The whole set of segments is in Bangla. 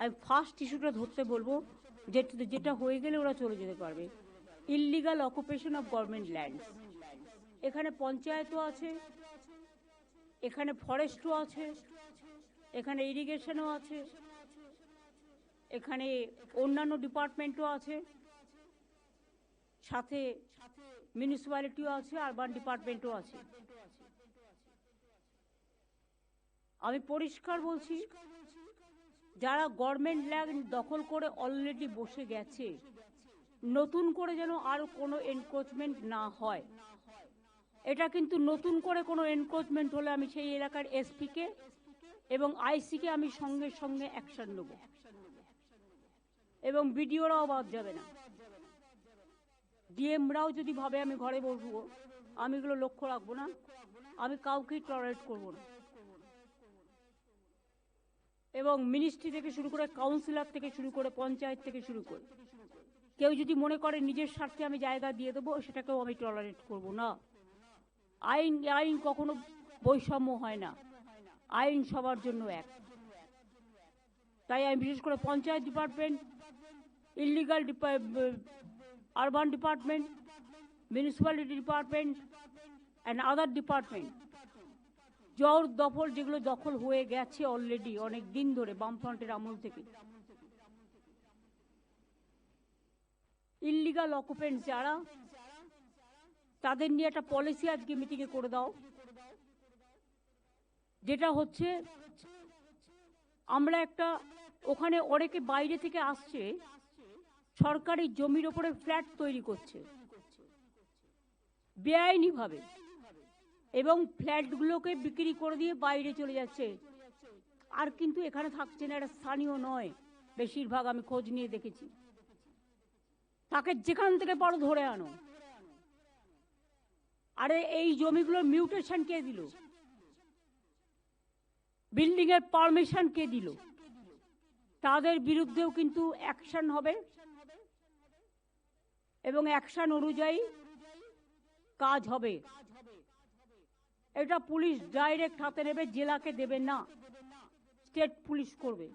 আমি ফার্স্ট ইস্যুটা ধরতে বলব, যেটা যেটা হয়ে গেলে ওরা চলে যেতে পারবে। Illegal occupation of government lands এখানে পঞ্চায়েতও আছে, এখানে ফরেস্টও আছে, এখানে ইরিগেশনও আছে, এখানে অন্যান্য ডিপার্টমেন্টও আছে, সাথে মিউনিসিপ্যালিটিও আছে আরবান ডিপার্টমেন্টও আছে। আমি পরিষ্কার বলছি যারা গভর্নমেন্ট ল্যান্ড দখল করে অলরেডি বসে গেছে, নতুন করে যেন আর কোনো এনক্রোচমেন্ট না হয়। এটা কিন্তু নতুন করে কোনো এনক্রোচমেন্ট হলে আমি সেই এলাকার এসপিকে এবং আইসিকে আমি সঙ্গে সঙ্গে অ্যাকশন নেব। এবং বিডিওরাও বাদ যাবে না। ডিএমরাও যদি ভাবে আমি ঘরে বসবো, আমি এগুলো লক্ষ্য রাখব না, আমি কাউকেই টলারেট করব না। এবং মিনিস্ট্রি থেকে শুরু করে কাউন্সিলর থেকে শুরু করে পঞ্চায়েত থেকে শুরু করে। কেউ যদি মনে করে নিজের স্বার্থে আমি জায়গা দিয়ে দেবো, সেটাকেও আমি টলারেট করব না। আইন আইন কখনো বৈষম্য হয় না। আইন সবার জন্য এক। তাই আমি বিশেষ করে panchayat department illegal urban department municipality department and other department জোর দফল যেগুলো দখল হয়ে গেছে অলরেডি অনেক দিন ধরে বামফ্রন্টের আমল থেকে। ইললিগাল অকুপেন্ট যারা, তাদের নিয়ে একটা পলিসি আজকে মিটিংয়ে করে দাও। যেটা হচ্ছে, আমরা একটা, ওখানে অনেকে বাইরে থেকে আসছে, সরকারি জমির ওপরে ফ্ল্যাট তৈরি করছে। বেআইনিভাবে। এবং ফ্ল্যাটগুলোকে বিক্রি করে দিয়ে বাইরে চলে যাচ্ছে। আর কিন্তু এখানে থাকছে না, এটা স্থানীয় নয়। বেশিরভাগ আমি খোঁজ নিয়ে দেখেছি। তাকে যেখান থেকে পারো ধরে আনো। আরে এই জমিগুলোর মিউটেশন কে দিল? বিল্ডিং এর পারমিশন কে দিল? তাদের বিরুদ্ধেও কিন্তু অ্যাকশন হবে। এবং অ্যাকশন অনুযায়ী কাজ হবে। এটা পুলিশ ডাইরেক্ট হাতে নেবে, জেলাকে দেবে না। স্টেট পুলিশ করবে।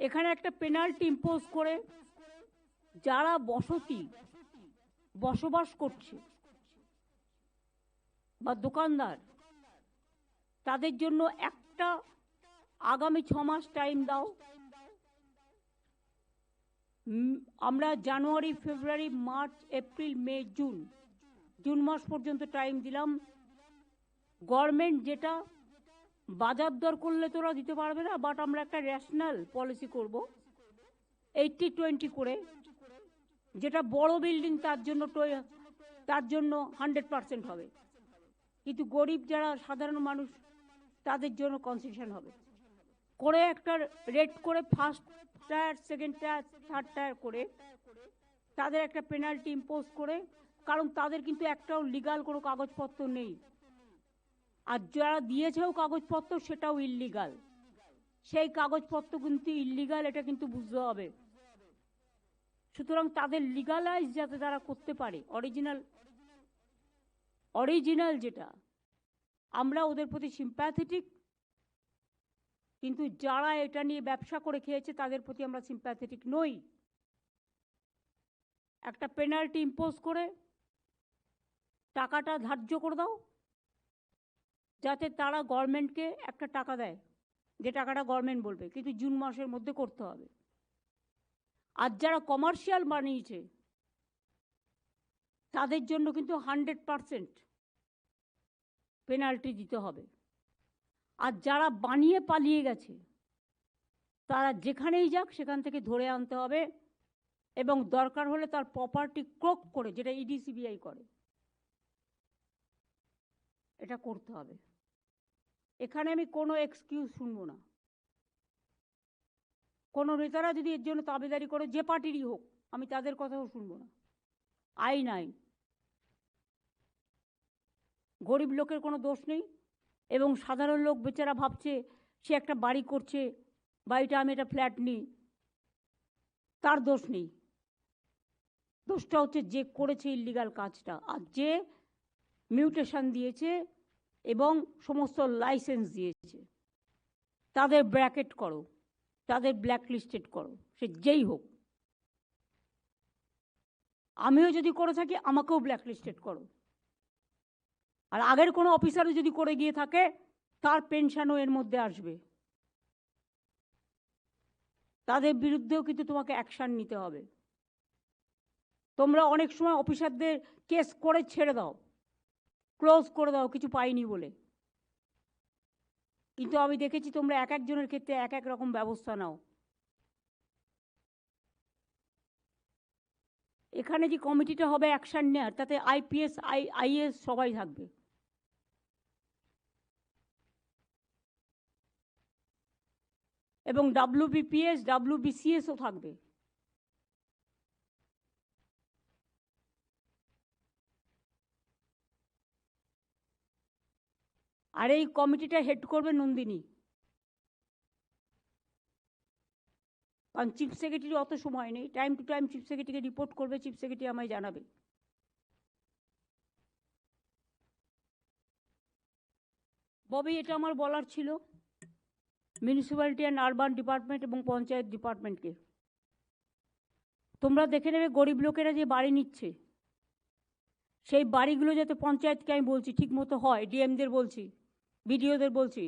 এখানে একটা পেনাল্টি ইম্পোজ করে যারা বসতি, বসবাস করছে বা দোকানদার, তাদের জন্য একটা আগামী ছ মাস টাইম দাও। আমরা January, February, March, April, May, June June মাস পর্যন্ত টাইম দিলাম। গভর্নমেন্ট যেটা বাজার দর করলে তোরা দিতে পারবে না বাট আমরা একটা ন্যাশনাল পলিসি করব। এইটটি টোয়েন্টি করে, যেটা বড় বিল্ডিং তার জন্য তার জন্য হান্ড্রেড পার্সেন্ট হবে। কিন্তু গরিব যারা, সাধারণ মানুষ, তাদের জন্য কনসেশন হবে। করে একটা রেট করে first tier second tier third tier করে, তাদের একটা পেনাল্টি ইম্পোজ করে কারণ তাদের কিন্তু একটাও লিগাল কোনো কাগজপত্র নেই। আর যারা দিয়েছেও কাগজপত্র, সেটাও ইল্লিগাল সেই কাগজপত্র কিন্তু ইল্লিগাল এটা কিন্তু বুঝতে হবে। সুতরাং তাদের লিগালাইজ যাতে তারা করতে পারে। অরিজিনাল অরিজিনাল যেটা, আমরা ওদের প্রতি সিম্প্যাথেটিক কিন্তু যারা এটা নিয়ে ব্যবসা করে খেয়েছে, তাদের প্রতি আমরা সিম্প্যাথেটিক নই। একটা পেনাল্টি ইম্পোজ করে টাকাটা ধার্য করে দাও, যাতে তারা গভর্নমেন্টকে একটা টাকা দেয়। যে টাকাটা গভর্নমেন্ট বলবে, কিন্তু জুন মাসের মধ্যে করতে হবে। আর যারা কমার্শিয়াল বানিয়েছে, তাদের জন্য কিন্তু হান্ড্রেড পারসেন্ট পেনাল্টি দিতে হবে। আর যারা বানিয়ে পালিয়ে গেছে, তারা যেখানেই যাক সেখান থেকে ধরে আনতে হবে এবং দরকার হলে তার প্রপার্টি ক্রোক করে, যেটা E ইডিসিবিআই করে। এটা করতে হবে। এখানে আমি কোনো এক্সকিউজ শুনব না। কোনো নেতারা যদি এর জন্য তাবেদারি করে, যে পার্টিরই হোক, আমি তাদের কথাও শুনব না। আইন আইন গরিব লোকের কোনো দোষ নেই এবং সাধারণ লোক বেচারা ভাবছে, সে একটা বাড়ি করছে বাড়িটা আমি একটা ফ্ল্যাট নিই, তার দোষ নেই। দোষটা হচ্ছে যে করেছে ইল্লিগাল কাজটা। আর যে মিউটেশন দিয়েছে এবং সমস্ত লাইসেন্স দিয়েছে। তাদের ব্র্যাকেট করো, তাদের ব্ল্যাক লিস্টেড করো, সে যেই হোক। আমিও যদি করে থাকি, আমাকেও ব্ল্যাক লিস্টেড করো। আর আগের কোনো অফিসারও যদি করে গিয়ে থাকে, তার পেনশনও এর মধ্যে আসবে। তাদের বিরুদ্ধেও কিন্তু তোমাকে অ্যাকশান নিতে হবে। তোমরা অনেক সময় অফিসারদের কেস করে ছেড়ে দাও। ক্লোজ করে দাও, কিছু পাইনি বলে। কিন্তু আমি দেখেছি তোমরা এক একজনের ক্ষেত্রে এক এক রকম ব্যবস্থা নাও। এখানে যে কমিটিটা হবে অ্যাকশন নেয়ার, তাতে আইপিএস, আই, আইএস সবাই থাকবে। এবং ডাব্লিউবিপিএস, ডাব্লিউবিসিএসও থাকবে। আর এই কমিটিটা হেড করবে নন্দিনী। কারণ চিফ সেক্রেটারি অত সময় নেই টাইম টু টাইম চিফ সেক্রেটারিকে রিপোর্ট করবে চিফ সেক্রেটারি আমায় জানাবে। ববি, এটা আমার বলার ছিল। মিউনিসিপ্যালিটি অ্যান্ড আরবান ডিপার্টমেন্ট এবং পঞ্চায়েত ডিপার্টমেন্টকে তোমরা দেখে নেবে, গরিব লোকেরা যে বাড়ি নিচ্ছে, সেই বাড়িগুলো যাতে পঞ্চায়েতকে আমি বলছি ঠিক মতো হয় ডিএমদের বলছি। বিডিওদের বলছি,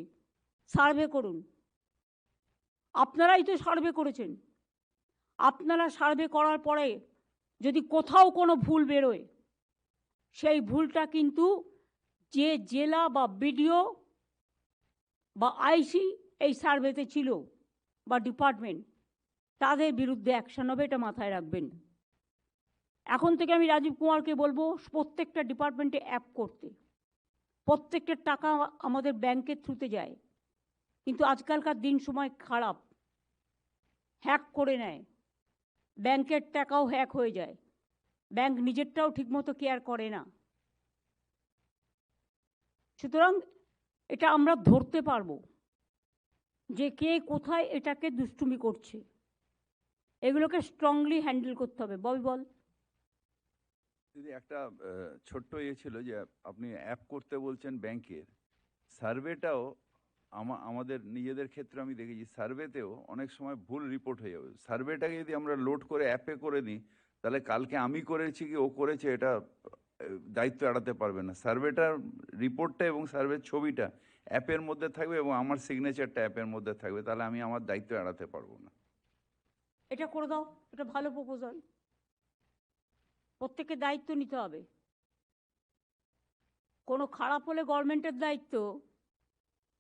সার্ভে করুন। আপনারাই তো সার্ভে করেছেন। আপনারা সার্ভে করার পরে যদি কোথাও কোনো ভুল বেরোয়, সেই ভুলটা কিন্তু যে জেলা বা বিডিও বা আইসি এই সার্ভেতে ছিল বা ডিপার্টমেন্ট, তাদের বিরুদ্ধে অ্যাকশন হবে, এটা মাথায় রাখবেন। এখন থেকে আমি রাজীব কুমারকে বলব, প্রত্যেকটা ডিপার্টমেন্টে অ্যাপ করতে। প্রত্যেকটা টাকা আমাদের ব্যাংকের থ্রুতে যায়। কিন্তু আজকালকার দিন সময় খারাপ। হ্যাক করে নেয়। ব্যাংকের টাকাও হ্যাক হয়ে যায়। ব্যাংক নিজেরটাও ঠিকমতো কেয়ার করে না। সুতরাং এটা আমরা ধরতে পারব যে কে কোথায় এটাকে দুষ্টুমি করছে। এগুলোকে স্ট্রংলি হ্যান্ডেল করতে হবে। বল বল। দিদি একটা ছোট্ট ইয়ে ছিল যে আপনি অ্যাপ করতে বলছেন ব্যাংকের সার্ভেটাও আমাদের নিজেদের ক্ষেত্রে আমি দেখেছি সার্ভেতেও অনেক সময় ভুল রিপোর্ট হয়ে যাবে। সার্ভেটাকে যদি আমরা লোড করে অ্যাপে করে নিই, তাহলে কালকে আমি করেছি কি ও করেছে এটা দায়িত্ব এড়াতে পারবে না। সার্ভেটার রিপোর্টটা এবং সার্ভের ছবিটা অ্যাপের মধ্যে থাকবে এবং আমার সিগনেচারটা অ্যাপের মধ্যে থাকবে, তাহলে আমি আমার দায়িত্ব এড়াতে পারব না। এটা করে দাও, এটা ভালো প্রপোজাল প্রত্যেককে দায়িত্ব নিতে হবে। কোনো খারাপ হলে গভর্নমেন্টের দায়িত্ব,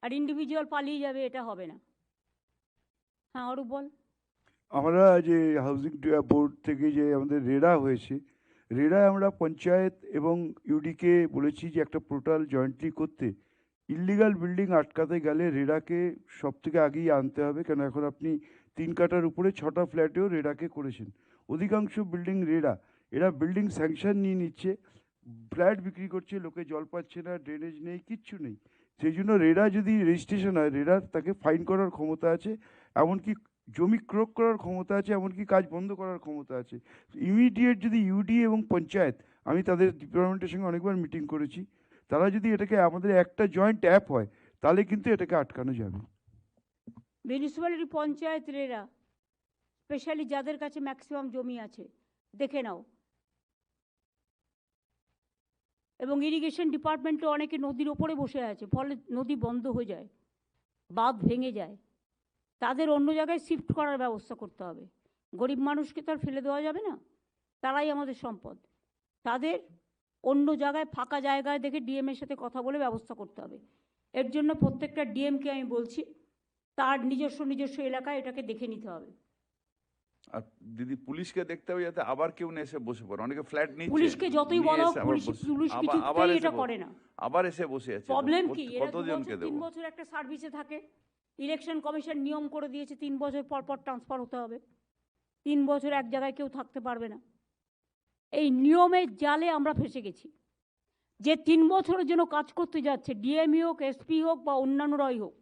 আর ইন্ডিভিজুয়াল পালিয়ে যাবে এটা হবে না। হ্যাঁ অরূপ বল। আমরা যে হাউজিং বোর্ড থেকে যে আমাদের রেডা হয়েছে রেডায় আমরা পঞ্চায়েত এবং ইউডিকে বলেছি যে একটা পোর্টাল জয়েন্টলি করতে। ইলিগাল বিল্ডিং আটকাতে গেলে রেডাকে সব থেকে আগেই আনতে হবে, কেন এখন আপনি তিন কাটার উপরে ছটা ফ্ল্যাটেও রেডাকে করেছেন। অধিকাংশ বিল্ডিং রেডা এরা বিল্ডিং স্যাংশন নিয়ে নিচ্ছে, ফ্ল্যাট বিক্রি করছে, লোকে জল পাচ্ছে না ড্রেনেজ নেই, কিচ্ছু নেই। সেই জন্য রেরা যদি রেজিস্ট্রেশন হয় রেডার তাকে ফাইন করার ক্ষমতা আছে, এমনকি জমি ক্রোক করার ক্ষমতা আছে, এমনকি কাজ বন্ধ করার ক্ষমতা আছে। ইমিডিয়েট যদি ইউডি এবং পঞ্চায়েত, আমি তাদের ডিপার্টমেন্টের সঙ্গে অনেকবার মিটিং করেছি, তারা যদি এটাকে আমাদের একটা জয়েন্ট অ্যাপ হয়, তাহলে কিন্তু এটাকে আটকানো যাবে। মিউনিসিপ্যালিটি পঞ্চায়েত রেরা স্পেশালি যাদের কাছে ম্যাক্সিমাম জমি আছে, দেখে নাও। এবং ইরিগেশন ডিপার্টমেন্টও অনেকে নদীর ওপরে বসে আছে, ফলে নদী বন্ধ হয়ে যায়, বাঁধ ভেঙে যায়। তাদের অন্য জায়গায় শিফট করার ব্যবস্থা করতে হবে। গরিব মানুষকে তো আর ফেলে দেওয়া যাবে না। তারাই আমাদের সম্পদ। তাদের অন্য জায়গায় ফাঁকা জায়গায় দেখে ডিএমের সাথে কথা বলে ব্যবস্থা করতে হবে। এর জন্য প্রত্যেকটা ডিএমকে আমি বলছি, তার নিজস্ব নিজস্ব এলাকায় এটাকে দেখে নিতে হবে। আর দিদি পুলিশকে দেখতে হবে যাতে আবার কেউ না এসে বসে পড়ে। অনেকে ফ্ল্যাট পুলিশকে যতই বলা হোক পুলিশ পুলিশ আবার- কিছুতেই এটা করে না। আবার এসে বসে আছে। প্রবলেম কি? কতজনকে তিন বছর একটা সার্ভিসে থাকে। ইলেকশন কমিশন নিয়ম করে দিয়েছে তিন বছর পর পর ট্রান্সফার হতে হবে। তিন বছর এক জায়গায় কেউ থাকতে পারবে না। এই নিয়মের জালে আমরা ফেসে গেছি। যে তিন বছরের জন্য কাজ করতে যাচ্ছে ডিএমই হোক এসপি হোক বা অন্যান্যরাই হোক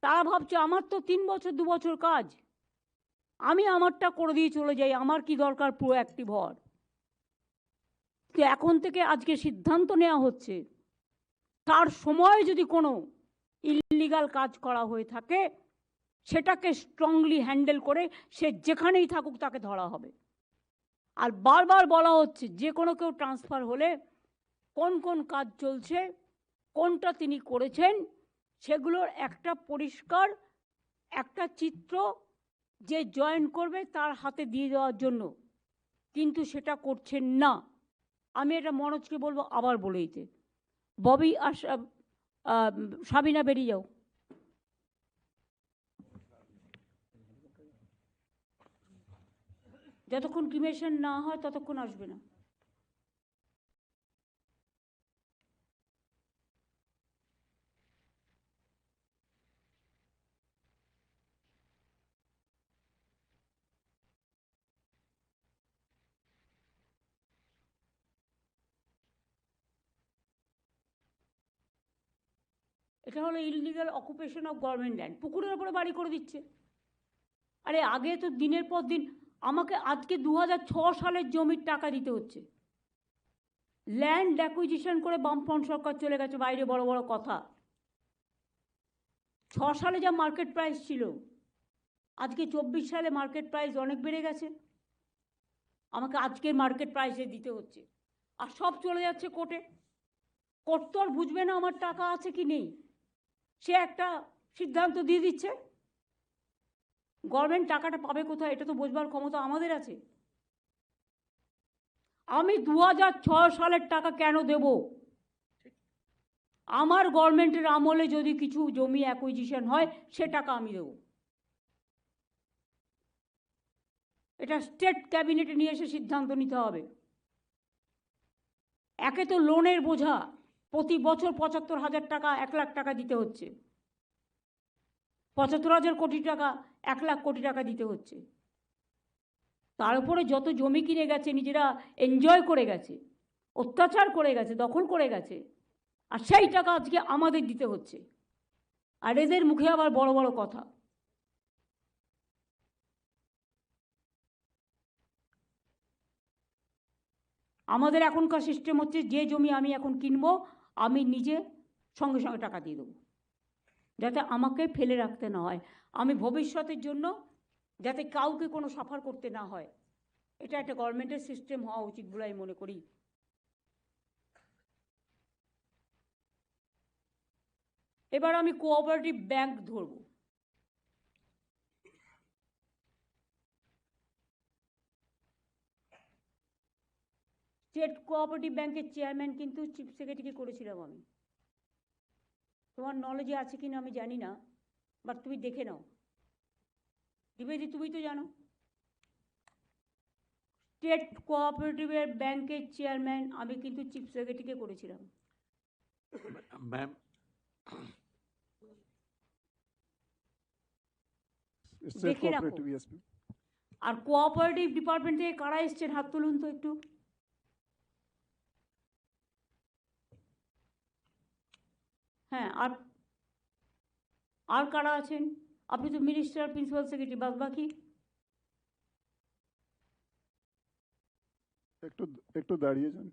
তারা ভাবছে আমার তো তিন বছর দু বছর কাজ। আমি আমারটা করে দিয়ে চলে যাই, আমার কি দরকার? পুরো অ্যাক্টিভ হওয়ার। তো এখন থেকে আজকে সিদ্ধান্ত নেওয়া হচ্ছে, তার সময় যদি কোনো ইলিগাল কাজ করা হয়ে থাকে, সেটাকে স্ট্রংলি হ্যান্ডেল করে সে যেখানেই থাকুক তাকে ধরা হবে। আর বারবার বলা হচ্ছে, যে কোনো কেউ ট্রান্সফার হলে কোন কোন কাজ চলছে, কোনটা তিনি করেছেন, সেগুলোর একটা পরিষ্কার, একটা চিত্র যে জয়েন করবে তার হাতে দিয়ে দেওয়ার জন্য। কিন্তু সেটা করছেন না। আমি এটা মনোজকে বলব আবার বলে দিতে। ববি আর সাবিনা বেরিয়ে যাও। যতক্ষণ ক্রিমেশন না হয় ততক্ষণ আসবে না। এটা হলো illegal occupation of government land পুকুরের ওপরে বাড়ি করে দিচ্ছে। আরে আগে তো দিনের পর দিন আমাকে আজকে দু সালের জমির টাকা দিতে হচ্ছে। ল্যান্ড অ্যাকুইজিশন করে বামফ্রন্ট সরকার চলে গেছে, বাইরে বড় বড় কথা। ছ সালে যা মার্কেট প্রাইস ছিল, আজকে চব্বিশ সালে মার্কেট প্রাইস অনেক বেড়ে গেছে। আমাকে আজকে মার্কেট প্রাইসে দিতে হচ্ছে। আর সব চলে যাচ্ছে কোর্টে কোর্ট তো আর বুঝবে না আমার টাকা আছে কি নেই। সে একটা সিদ্ধান্ত দিয়ে দিচ্ছে। গভর্নমেন্ট টাকাটা পাবে কোথায় এটা তো বোঝবার ক্ষমতা আমাদের আছে। আমি দু সালের টাকা কেন দেব? আমার গভর্নমেন্টের আমলে যদি কিছু জমি অ্যাকুইজিশন হয়, সে টাকা আমি দেব। এটা স্টেট ক্যাবিনেটে নিয়ে এসে সিদ্ধান্ত নিতে হবে। একে তো লোনের বোঝা। প্রতি বছর পঁচাত্তর হাজার টাকা, এক লাখ টাকা দিতে হচ্ছে। পঁচাত্তর হাজার কোটি টাকা, এক লাখ কোটি টাকা দিতে হচ্ছে। তার উপরে যত জমি কিনে গেছে, নিজেরা এনজয় করে গেছে, অত্যাচার করে গেছে, দখল করে গেছে, আর সেই টাকা আজকে আমাদের দিতে হচ্ছে। আর এদের মুখে আবার বড় বড় কথা। আমাদের এখনকার সিস্টেম হচ্ছে, যে জমি আমি এখন কিনবো আমি নিজে সঙ্গে সঙ্গে টাকা দিয়ে দেবো। যাতে আমাকে ফেলে রাখতে না হয়। আমি ভবিষ্যতের জন্য যাতে কাউকে কোনো সাফার করতে না হয়। এটা একটা গভর্নমেন্টের সিস্টেম হওয়া উচিত বলে আমি মনে করি। এবার আমি কোঅপারেটিভ ব্যাংক ধরব। স্টেট কোঅপারেটিভ ব্যাংকের চেয়ারম্যান কিন্তু চিফ সেক্রেটারি করেছিলাম আমি। তোমার নলেজে আছে কিনা আমি জানি না বাট তুমি দেখে নাও। দ্বিবেদী তুমি তো জানো। স্টেট কোঅপারেটিভের ব্যাংকের চেয়ারম্যান আমি কিন্তু চিফ সেক্রেটারিকে করেছিলাম। ম্যাম দেখে রাখো। cooperative, আর কোঅপারেটিভ ডিপার্টমেন্ট থেকে কারা এসছেন? হাত তুলুন তো একটু। হ্যাঁ আর আর কারা আছেন? আপনি তো মিনিস্টার প্রিন্সিপাল সেক্রেটারি বাদ বাকি। একটু একটু দাঁড়িয়ে যান।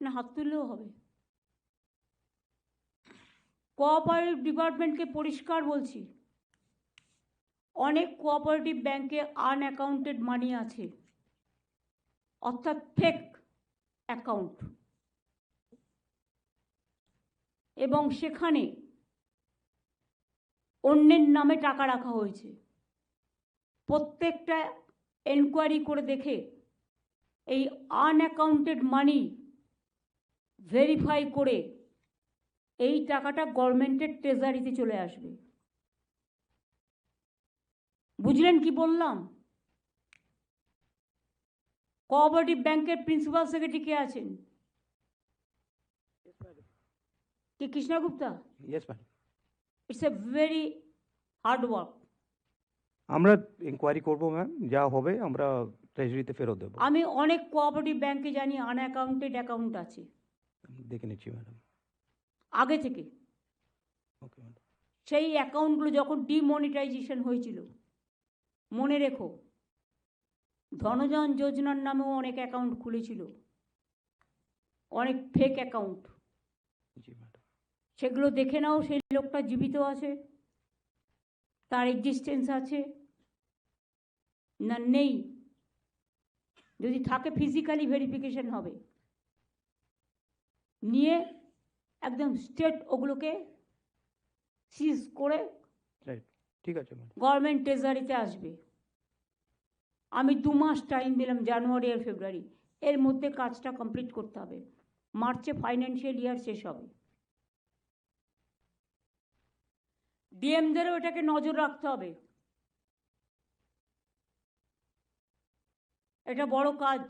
না হাত তুললেও হবে। কোঅপারেটিভ ডিপার্টমেন্টকে পরিষ্কার বলছি অনেক কোঅপারেটিভ ব্যাংকে আনঅ্যাকাউন্টেড মানি আছে। অর্থাৎ ফেক অ্যাকাউন্ট এবং সেখানে অন্যের নামে টাকা রাখা হয়েছে। প্রত্যেকটা এনকোয়ারি করে দেখে এই আনঅ্যাকাউন্টেড মানি ভেরিফাই করে এই টাকাটা গভর্নমেন্টের ট্রেজারিতে চলে আসবে। বুঝলেন কি বললাম? কোঅপারেটিভ ব্যাংকের প্রিন্সিপাল সেক্রেটারি কে আছেন? কে Krishna Gupta yes ma'am it's a very hard work আমরা ইনকোয়ারি করব ম্যাম যা হবে আমরা ট্রেজারিতে ফেরত দেবো আমি অনেক কোঅপারেটিভ ব্যাংকে জানি আনঅ্যাকাউন্টেড অ্যাকাউন্ট আছে দেখে নিচ্ছি ম্যাডাম আগে থেকে ওকে ম্যাডাম সেই অ্যাকাউন্টগুলো যখন ডিমনিটাইজেশন হয়েছিল মনে রেখো ধনজন যোজনার নামেও অনেক অ্যাকাউন্ট খুলেছিল অনেক ফেক অ্যাকাউন্ট সেগুলো দেখে নাও সেই লোকটা জীবিত আছে তার এক্সিস্টেন্স আছে না নেই। যদি থাকে ফিজিক্যালি ভেরিফিকেশন হবে। নিয়ে একদম স্টেট ওগুলোকে সিজ করে ঠিক আছে গভর্নমেন্ট ট্রেজারিতে আসবে। আমি দু মাস টাইম দিলাম জানুয়ারি আর ফেব্রুয়ারি এর মধ্যে কাজটা কমপ্লিট করতে হবে। মার্চে ফাইন্যান্সিয়াল ইয়ার শেষ হবে। ডিএমদেরও এটাকে নজর রাখতে হবে। এটা বড় কাজ।